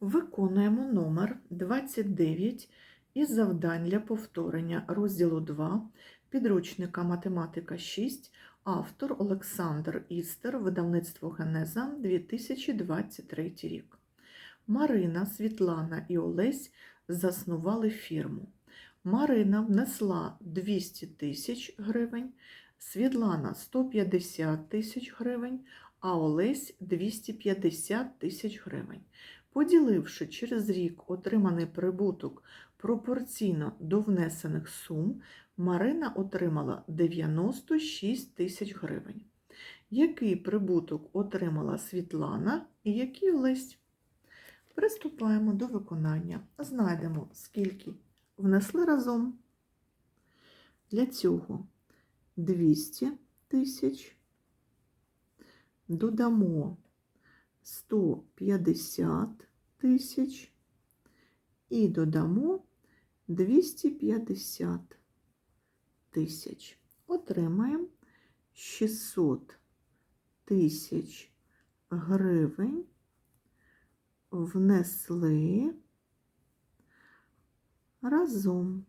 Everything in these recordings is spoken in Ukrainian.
Виконуємо номер 29 із завдань для повторення розділу 2 підручника Математика 6, автор Олександр Істер, видавництво Генеза 2023 рік. Марина, Світлана і Олесь заснували фірму. Марина внесла 200 тисяч гривень, Світлана 150 тисяч гривень, а Олесь 250 тисяч гривень. Поділивши через рік отриманий прибуток пропорційно до внесених сум, Марина отримала 96 тисяч гривень. Який прибуток отримала Світлана і який Олесь? Приступаємо до виконання. Знайдемо, скільки внесли разом. Для цього 200 тисяч. Додамо 150 тисяч і додамо 250 тисяч. Отримаємо 600 тисяч гривень внесли разом.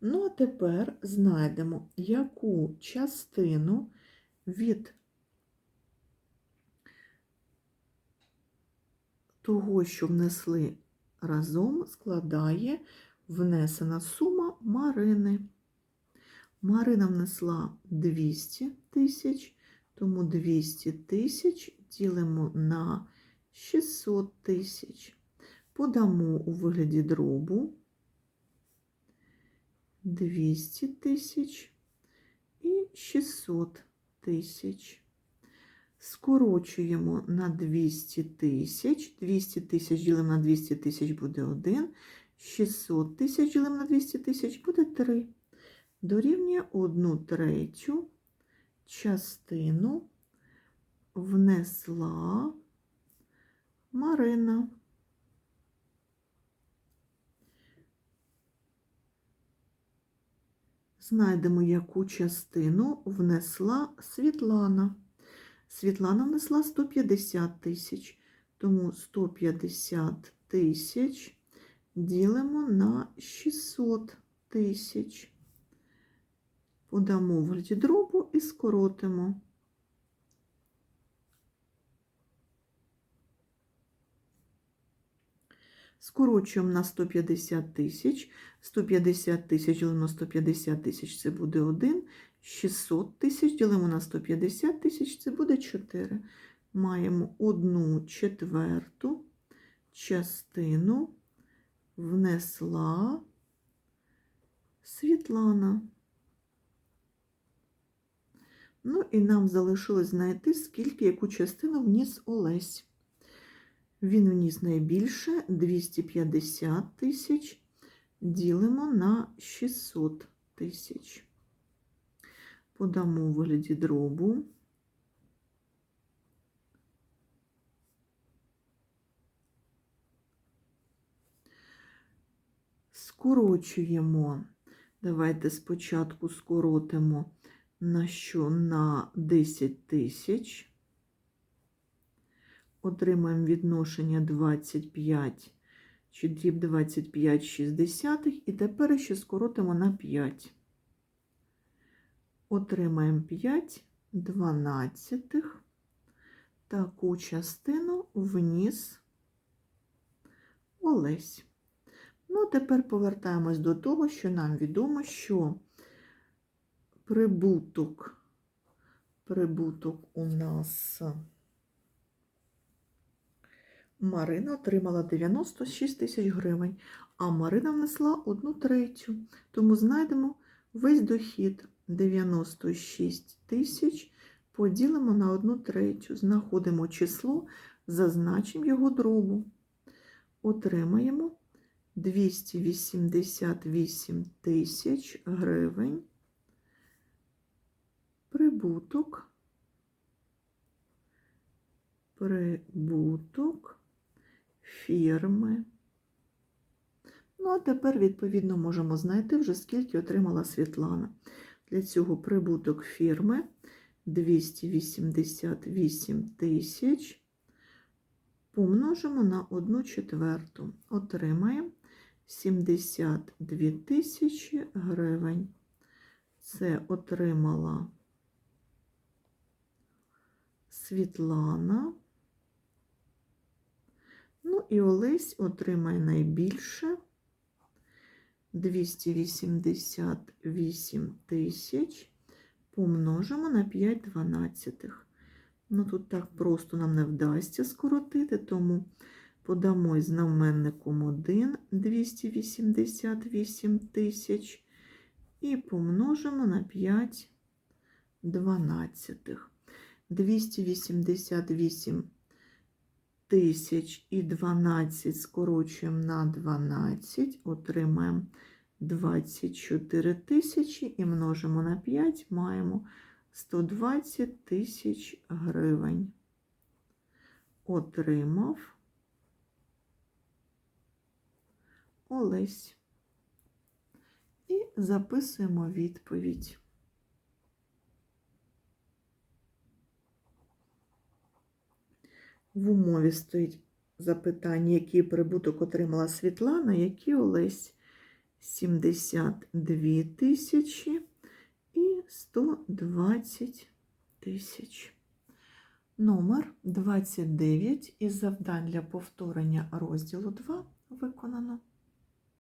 Ну, а тепер знайдемо, яку частину від того, що внесли разом, складає внесена сума Марини. Марина внесла 200 тисяч, тому 200 тисяч ділимо на 600 тисяч. Подамо у вигляді дробу 200 тисяч і 600 тисяч. Скорочуємо на 200 тисяч. 200 тисяч ділимо на 200 тисяч буде 1. 600 тисяч ділимо на 200 тисяч буде 3. Дорівнює 1 третю частину внесла Марина. Знайдемо, яку частину внесла Світлана. Світлана внесла 150 тисяч, тому 150 тисяч ділимо на 600 тисяч. Подамо в вигляді дробу і скоротимо. Скорочуємо на 150 тисяч. 150 тисяч ділимо на 150 тисяч це буде 1. 600 тисяч ділимо на 150 тисяч це буде 4. Маємо 1 четверту частину внесла Світлана. Ну і нам залишилось знайти, скільки яку частину вніс Олесь. Він вніс найбільше 250 тисяч, ділимо на 600 тисяч. Подамо у вигляді дробу. Скорочуємо. Давайте спочатку скоротимо на що на 10 тисяч отримаємо відношення 25 чи дріб 25 шістдесятих, і тепер ще скоротимо на 5. Отримаємо 5 дванадцятих. Таку частину вніс Олесь. Ну, тепер повертаємось до того, що нам відомо, що прибуток, прибуток у нас Марина отримала 96 тисяч гривень, а Марина внесла 1 третю. Тому знайдемо весь дохід 96 тисяч, поділимо на 1 третю. Знаходимо число, зазначимо його дробу. Отримаємо 288 тисяч гривень. Прибуток. Прибуток фірми. Ну, а тепер, відповідно, можемо знайти вже скільки отримала Світлана. Для цього прибуток фірми 288 тисяч помножимо на 1 четверту. Отримаємо 72 тисячі гривень. Це отримала Світлана. І Олесь отримає найбільше 288 тисяч. Помножимо на 5 дванадцятих. Ну тут так просто нам не вдасться скоротити, тому подамо із знаменником 1 288 тисяч і помножимо на 5 дванадцятих. 288 тисяч і 12 скорочуємо на 12, отримаємо 24 тисячі і множимо на 5, маємо 120 тисяч гривень. Отримав Олесь. І записуємо відповідь. В умові стоїть запитання, який прибуток отримала Світлана, який Олесь 72 тисячі і 120 тисяч. Номер 29 із завдань для повторення розділу 2 виконано.